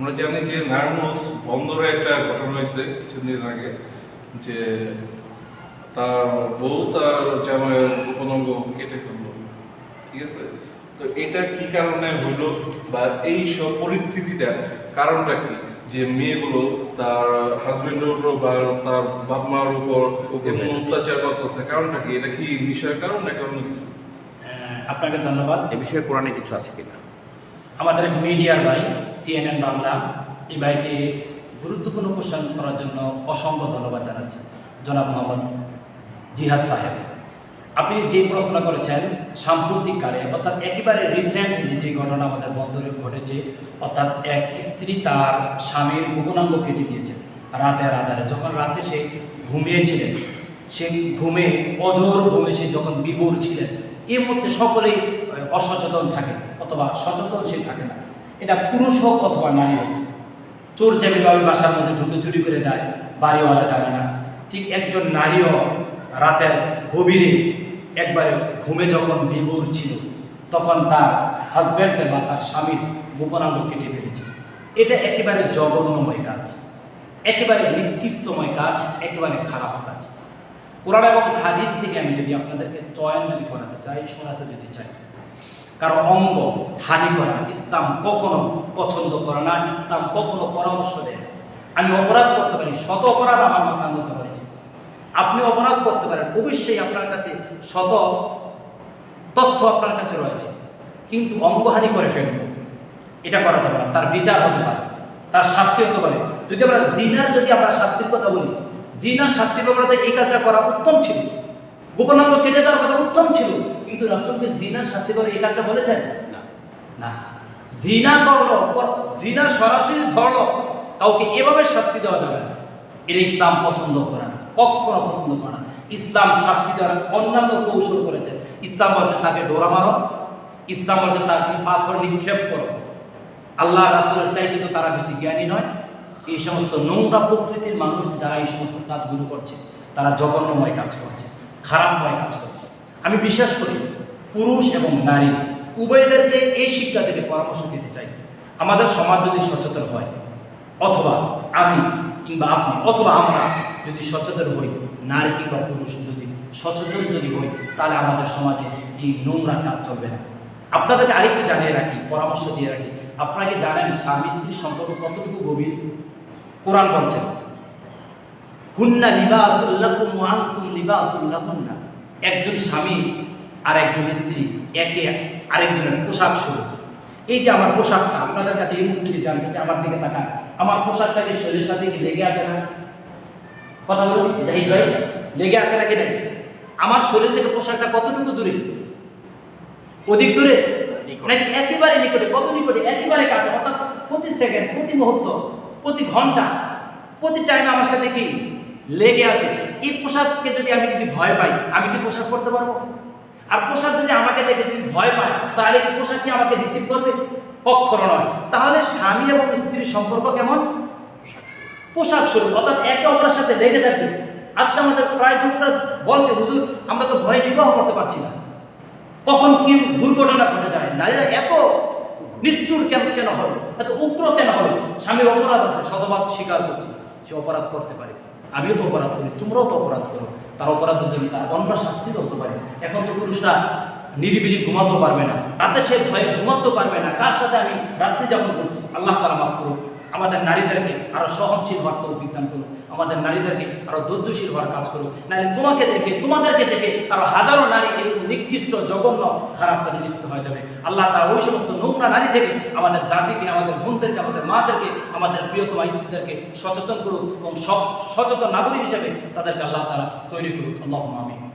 আমরা জানি যে নারায়ণগঞ্জ বন্দরে একটা ঘটনা হয়েছে কিছুদিন আগে যে তার বউ তার জামাইয়ের উপনঙ্গ কেটে ফেলল। ঠিক আছে? তো এটা কি কারণে হলো বা এই সব পরিস্থিতিটা কারণটা কি? যে মেয়েগুলো তার হাজবেন্ডের উপর বা তার বাপ মার উপর এমন অত্যাচার করতেছে কারণটা কি? এটা কি বিষয়ের কারণ নাকি অন্য কিছু? আপনাকে ধন্যবাদ। এ বিষয়ে কোরআনে কিছু আছে কিনা? আমাদের মিডিয়ার ভাই সিএনএন বাংলা, এই ভাইকে গুরুত্বপূর্ণ কোশ্চেন করার জন্য অসংখ্য ধন্যবাদ জানাচ্ছি। জনাব মোহাম্মদ জিহাদ সাহেব, আপনি যে প্রশ্ন করেছেন সাম্প্রতিককালে অর্থাৎ একেবারে রিসেন্টলি যে ঘটনা আমাদের বন্দরে ঘটেছে, অর্থাৎ এক স্ত্রী তার স্বামীর উপনাঙ্গ কেটে দিয়েছে রাতের আধারে যখন রাতে সে ঘুমিয়েছিলেন, সে ঘুমে অজর ঘুমে সে যখন বিভোর ছিলেন এর মধ্যে সকলেই অসচেতন থাকে অথবা সচেতন থাকে না। এটা পুরুষ হোক অথবা নারী হোক, চোর যেমনিভাবে বাসার মধ্যে ঢুকে চুরি করে যায়, বাড়িওয়ালা জানে না। ঠিক একজন নারীও রাতের গভীরে একবারে ঘুমে যখন বিভোর ছিল, তখন তার হাজব্যান্ডের বা তার স্বামীর গোপনাঙ্গ কেটে ফেলেছে। এটা একেবারে জঘন্যময় কাজ, একেবারে নিকৃষ্টময় কাজ, একেবারে খারাপ কাজ। কোরআন এবং হাদিস থেকে আমি যদি আপনাদেরকে চয়ন যদি করাতে চাই, শোনাতে যদি চাই কারও অঙ্গ হানি করা, ইসলাম কখনো পছন্দ করে না, ইসলাম কখনো পরামর্শ দেয়। আমি অপরাধ করতে পারি, শত অপরাধ আমার মাথার মধ্যে হয়েছে আপনি অপরাধ করতে পারেন, অবশ্যই আপনার কাছে শত তথ্য আপনার কাছে রয়েছে। কিন্তু অঙ্গহানি করে ফেলব, এটা করা যাবে না, তার বিচার হতে পারে, তার শাস্তি হতে পারে। যদি আমরা জিনার, যদি আমরা শাস্তির কথা বলি, জিনার শাস্তির ব্যাপারে এই কাজটা করা উত্তম ছিল। গোপনাঙ্গ কেটে দেওয়ার কথা উত্তম ছিল, কিন্তু রাসুলকে জিনার শাস্তি করে এই কাজটা বলেছেন? না না। জিনা করল জিনা সরাসরি ধরলো, কাউকে এভাবে শাস্তি দেওয়া যাবে না। এটা ইসলাম পছন্দ করে না, কখনো পছন্দ করে না। ইসলাম শাস্তি দেওয়ার অন্যান্য কৌশল করেছে। ইসলাম বলছে, তাকে ডোরা মারো। ইসলাম বলছে, তাকে পাথর নিক্ষেপ করো। আল্লাহ রাসুলের চাইতে তো তারা বেশি জ্ঞানী নয়। এই সমস্ত নোংরা প্রকৃতির মানুষ যারা এই সমস্ত কাজগুলো করছে, তারা জঘন্যময় কাজ করছে। খারাপময় কাজ করছে। আমি বিশ্বাস করি, পুরুষ এবং নারী উভয়দেরকে এই শিক্ষা থেকে পরামর্শ দিতে চাই। আমাদের সমাজ যদি সচেতন হয়, অথবা আমি কিংবা আপনি, অথবা আমরা যদি সচেতন হই, নারী কিংবা পুরুষ যদি সচেতন যদি হই, তাহলে আমাদের সমাজে এই নোংরা কাজ চলবে না। আপনাদেরকে আরেকটু জানিয়ে রাখি, পরামর্শ দিয়ে রাখি। আপনারা কি জানেন স্বামী স্ত্রী সম্পর্ক কতটুকু গভীর? কোরআন বলছেন হুন্না লিবাসুল্লাকুম আনতুম লিবাসুল্লাহুন্না একজন স্বামী আর একজন স্ত্রী একে আরেকজনের পোশাক স্বরূপ। এই যে আমার পোশাকটা আপনাদের কাছে এই মুহূর্তে যে জানতে চাই আমার দিকে তাকান। আমার পোশাকটা কি শরীরের সাথে কি লেগে আছে না? কথা বলুন জাহিদ ভাই লেগে আছে নাকি নাই? আমার শরীর থেকে পোশাকটা কতটুকু দূরে? অধিক দূরে। নাকি একেবারে নিকটে? কত নিকটে? একেবারে কাছে অর্থাৎ প্রতি সেকেন্ড প্রতি মুহূর্ত প্রতি ঘণ্টা প্রতি টাইম আমার সাথে কি? লেগে আছে। এই পোশাককে যদি আমি যদি ভয় পাই, আমি কি পোশাক পরতে পারব? আর পোশাক যদি আমাকে দেখে যদি ভয় পায়, তাহলে কি পোশাক কি আমাকে রিসিভ করবে? কখনো নয়। তাহলে স্বামী এবং স্ত্রীর সম্পর্ক কেমন? পোশাক স্বরূপ। অর্থাৎ একে অপরের সাথে লেগে থাকবে। আজকে আমাদের প্রায় যুবকরা বলছে, হুজুর, আমরা তো ভয়ে বিবাহ করতে পারছি না। কখন কি দুর্ঘটনা ঘটে যায়? নারীরা এত নিষ্ঠুর কেন কেন হবে এত উগ্র কেন হবে স্বামীর অপরাধ আছে শতভাগ স্বীকার করছে। সে অপরাধ করতে পারে। আমিও তো অপরাধ করি, তোমরাও তো অপরাধ করো। তার অপরাধ জন্য তার অন্য শাস্তি হতে পারে, এখন তো পুরুষরা নিরিবিলি ঘুমাতেও পারবে না। রাতে সে ভয়ে ঘুমাতেও পারবে না। কার সাথে আমি রাত্রি যাপন করছি? আল্লাহ তারা মাফ করুক। আমাদের নারীদেরকে আরও সহনশীল হওয়ার তৌফিক দান করুন। আমাদের নারীদেরকে আরও ধৈর্যশীল হওয়ার কাজ করুন। নাহলে তোমাকে দেখে, তোমাদেরকে দেখে আরও হাজারো নারী এরকম নিকৃষ্ট, জঘন্য, খারাপ কাজে লিপ্ত হয়ে যাবে। আল্লাহ তারা ওই সমস্ত নোংরা নারী থেকে আমাদের জাতিকে, আমাদের বোনদেরকে, আমাদের মাদেরকে, আমাদের প্রিয়তমা স্ত্রীদেরকে সচেতন করুক এবং সচেতন নাগরিক হিসেবে তাদেরকে আল্লাহ তারা তৈরি করুক। আল্লাহ আমিন।